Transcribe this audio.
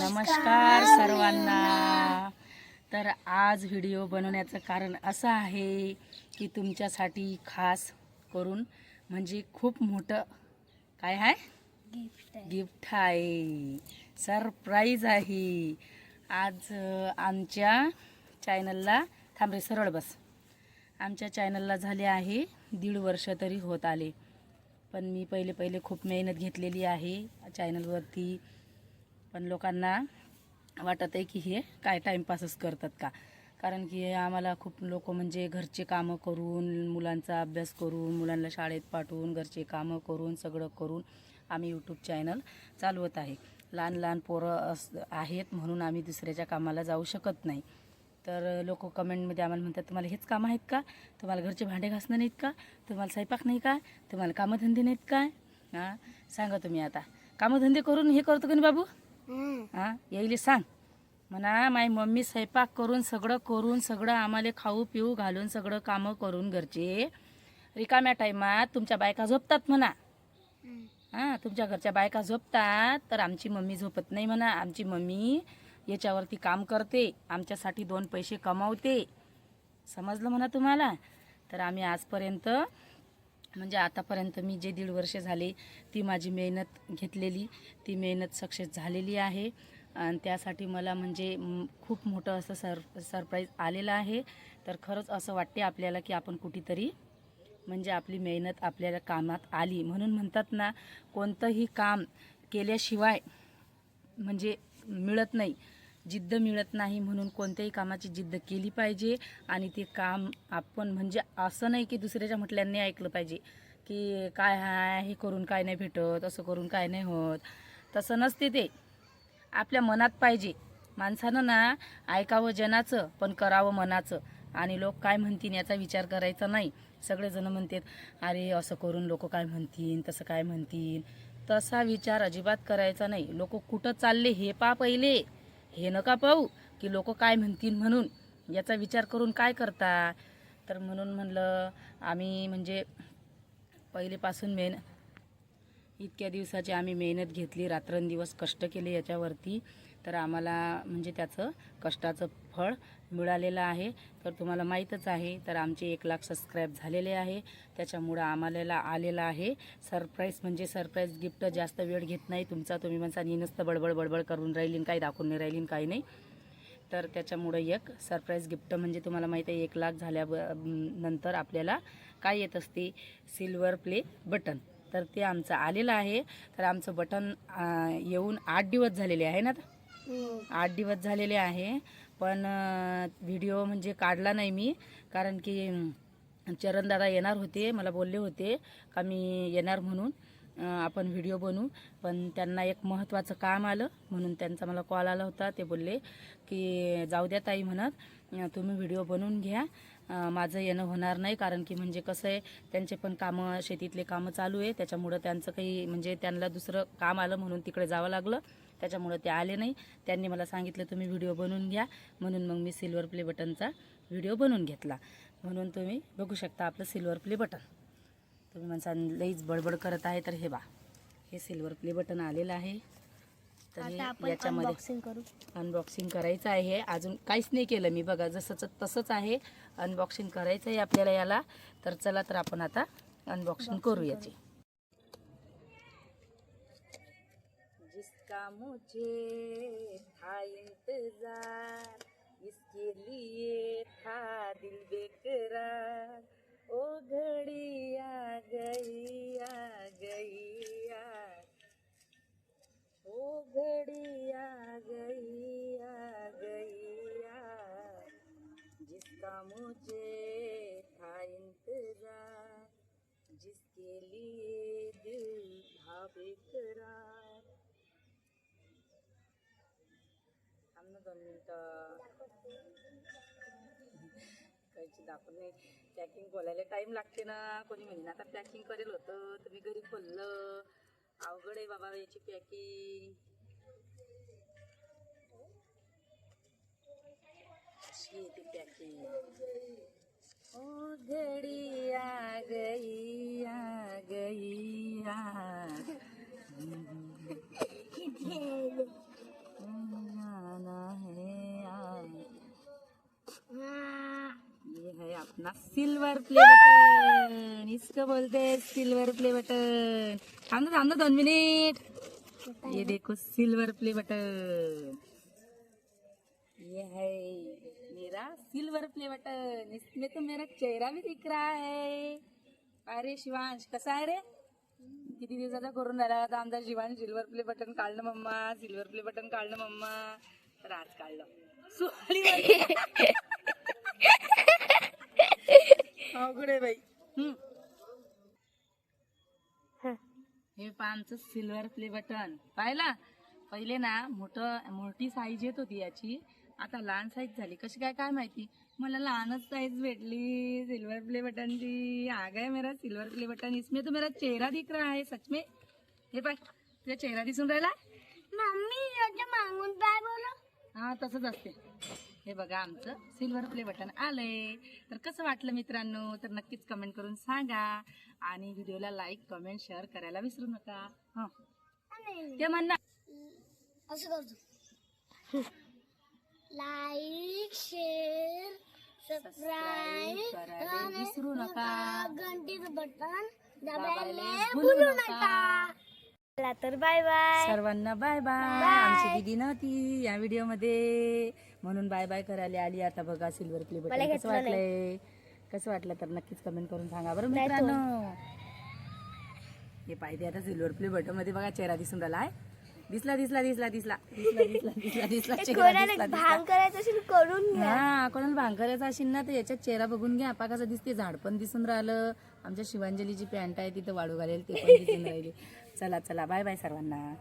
नमस्कार सर्वांना. तर आज व्हिडिओ बनवण्याचं कारण असं आहे की तुमच्यासाठी खास करून म्हणजे खूप मोठं काय आहे? गिफ्ट आहे. गिफ्ट आहे. सरप्राईज आहे. आज आमच्या चॅनलला थांब रे सरळ बस. आमच्या चॅनलला झाले आहे दीड वर्ष तरी होत आले. पण मी पहिले पहिले खूप मेहनत घेतलेली आहे. चॅनलवरती पण लोकांना वाटत आहे की हे काय टाईमपासच करतात का? कारण की आम्हाला खूप लोक म्हणजे घरचे कामं करून मुलांचा अभ्यास करून मुलांना शाळेत पाठवून घरचे कामं करून सगळं करून आम्ही यूट्यूब चॅनल चालवत आहे. लहान लहान पोरं अस आहेत म्हणून आम्ही दुसऱ्याच्या कामाला जाऊ शकत नाही. तर लोक कमेंटमध्ये आम्हाला म्हणतात तुम्हाला हेच कामं आहेत का? तुम्हाला घरचे भांडे घासणं नाहीत का? तुम्हाला स्वयंपाक नाही का? तुम्हाला कामधंदे नाहीत काय हां? सांगा तुम्ही आता. कामधंदे करून हे करतो का नाही बाबू? हां? यायले सांग. म्हणा माय मम्मी स्वयंपाक करून सगळं करून सगळं आम्हाला खाऊ पिऊ घालून सगळं कामं करून घरचे. रिकाम्या टायमात तुमच्या बायका झोपतात म्हणा. हां तुमच्या घरच्या बायका झोपतात तर आमची मम्मी झोपत नाही म्हणा. आमची मम्मी याच्यावरती काम करते आमच्यासाठी दोन पैसे कमावते. समजलं म्हणा तुम्हाला? तर आम्ही आजपर्यंत म्हणजे आतापर्यंत मी जे दीड वर्ष झाले ती माझी मेहनत घेतलेली ती मेहनत सक्सेस झालेली आहे. आणि त्यासाठी मला म्हणजे खूप मोठं असं सर सरप्राईज आलेलं आहे. तर खरंच असं वाटते आपल्याला की आपण कुठेतरी म्हणजे आपली मेहनत आपल्याला कामात आली. म्हणून म्हणतात ना कोणतंही काम केल्याशिवाय म्हणजे मिळत नाही. जिद्द मिळत नाही म्हणून कोणत्याही कामाची जिद्द केली पाहिजे. आणि ते काम आपण म्हणजे असं नाही की दुसऱ्याच्या म्हटल्याने ऐकलं पाहिजे की काय आहे हे करून काय नाही भेटत असं करून काय नाही होत. तसं नसते ते. आपल्या मनात पाहिजे. माणसानं ना ऐकावं जनाचं पण करावं मनाचं. आणि लोक काय म्हणतील याचा विचार करायचा नाही. सगळेजण म्हणतात अरे असं करून लोक काय म्हणतील तसं काय म्हणतील? तसा विचार अजिबात करायचा नाही. लोक कुठं चालले हे पा पहिले. हे नका पाहू की लोक काय म्हणतील म्हणून. याचा विचार करून काय करता? तर म्हणून म्हणलं आम्ही म्हणजे पहिलेपासून मेहन इतक्या दिवसाची आम्ही मेहनत घेतली रात्रंदिवस कष्ट केले याच्यावरती. तर आम्हाला म्हणजे त्याचं कष्टाचं फळ मिळालेलं आहे. तर तुम्हाला माहीतच आहे तर आमचे एक लाख सबस्क्राईब झालेले आहे. त्याच्यामुळं आम्हाला आलेलं आहे. सरप्राईज म्हणजे सरप्राईज गिफ्ट जास्त वेळ घेत नाही. तुमचा तुम्ही म्हणता नी नुसतं बडबड बडबड करून राहिलीन काही दाखवून नाही राहिलीन काही नाही. तर त्याच्यामुळं एक सरप्राईज गिफ्ट म्हणजे तुम्हाला माहीत आहे एक लाख झाल्या नंतर आपल्याला काय येत असते? सिल्वर प्ले बटन तर ते आमचं आलेलं आहे. तर आमचं बटन येऊन आठ दिवस झालेले आहे ना आता? आठ दिवस झालेले आहे. पण व्हिडिओ म्हणजे काढला नाही मी. कारण की चरणदादा येणार होते मला बोलले होते का मी येणार म्हणून. आपण व्हिडिओ बनवू. पण त्यांना एक महत्त्वाचं काम आलं. म्हणून त्यांचा मला कॉल आला होता. ते बोलले की जाऊ द्या ताई म्हणत तुम्ही व्हिडिओ बनवून घ्या. माझं येणं होणार नाही. कारण की म्हणजे कसं आहे त्यांचे पण कामं शेतीतले कामं चालू आहे. त्याच्यामुळं त्यांचं काही म्हणजे त्यांना दुसरं काम आलं म्हणून तिकडे जावं लागलं. त्याच्यामुळं ते आले नाही. त्यांनी मला सांगितलं तुम्ही व्हिडिओ बनवून घ्या. म्हणून मग मी सिल्वर प्ले बटनचा व्हिडिओ बनवून घेतला. म्हणून तुम्ही बघू शकता आपलं सिल्वर प्ले बटन. तुम्ही म्हणसा लईच बडबड करत आहे. तर हे बा हे सिल्वर प्ले बटन आलेलं आहे. तर याच्यामध्ये अनबॉक्सिंग करायचं आहे. अजून काहीच नाही केलं मी. बघा जसंच तसंच आहे. अनबॉक्सिंग करायचं आहे आपल्याला याला. तर चला तर आपण आता अनबॉक्सिंग करू याची का मुझे था इंतजार? इसके लिए था दिल बेकरार। ओ घड़ी मिनटं काहीची दाखवून नाही. पॅकिंग बोलायला टाईम लागते ना. कोणी म्हणे आता पॅकिंग करेल होतं. तुम्ही घरी खोललं अवघड आहे बाबा याची पॅकिंग अशी ती पॅकिंग ओ घडी आ गई आ गई आ. ना. सिल्वर प्ले बटन इसको बोलते सिल्वर प्ले बटन थांब ना थांब दोन मिनिट ये देखो सिल्वर प्ले बटन ये है मेरा सिल्वर प्ले बटन इसमें तो मेरा चेहरा भी दिख रहा है। अरे शिवांश कसा आहे रे? किती दिवसाचा करून राहिला होता आमचा शिवांश सिल्वर प्ले बटन काढलं मम्मा सिल्वर प्ले बटन काढलं मम्मा. तर आज काढलं. सुहाळीवरती. अवघड आहे बाई. हम्म. हे. आमचं सिल्वर प्ले बटन पाहिला? पहिले ना मोठं मोठी साईज येत होती याची. आता लहान साईज झाली. कशी काय काय माहिती? मला लहानच साईज भेटली. सिल्वर प्ले बटनची आ गया मेरा सिल्वर प्ले बटन इसमें तो मेरा चेहरा दिख रहा है सच में. हे पाय तुझा चेहरा दिसून राहिला? मम्मी मागून काय बोल हा तसंच असते. हे बघा आमचं सिल्वर प्ले बटन आलंय. तर कसं वाटलं मित्रांनो? तर नक्कीच कमेंट करून सांगा आणि व्हिडिओला लाईक कमेंट शेअर करायला विसरू नका. हं. ते म्हणणार असं करतो. लाईक शेअर सबस्क्राईब करायला विसरू नका. घंटीचं बटन दाबायला भुलू नका. चला तर बाय बाय सर्वांना बाय बाय आमची दिदी नव्हती या व्हिडिओमध्ये. म्हणून बाय बाय करायला आली. आता बघा सिल्वर प्ले मला बटन कसं घेतलं वाटलंय? कसं वाटलं तर नक्कीच कमेंट करून सांगा. बरं मित्रांनो. हे पाहिजे आता सिल्वर प्ले बटनमध्ये बघा चेहरा दिसून राहिला. आहे दिसला दिसला दिसला दिसला. दिसला दिसला दिसला दिसला. चेहरा दिसला भांग करायचं असेल करून घ्या. हा कोणाला भांगरायचा असेल ना तर याच्यात चेहरा बघून घ्या. आपा कसं दिसते झाड पण दिसून राहिलं. आमच्या शिवांजलीची पॅन्ट आहे तिथं वाळू घालेल ते पण दिसून राहिली. चला चला. बाय बाय सर्वांना.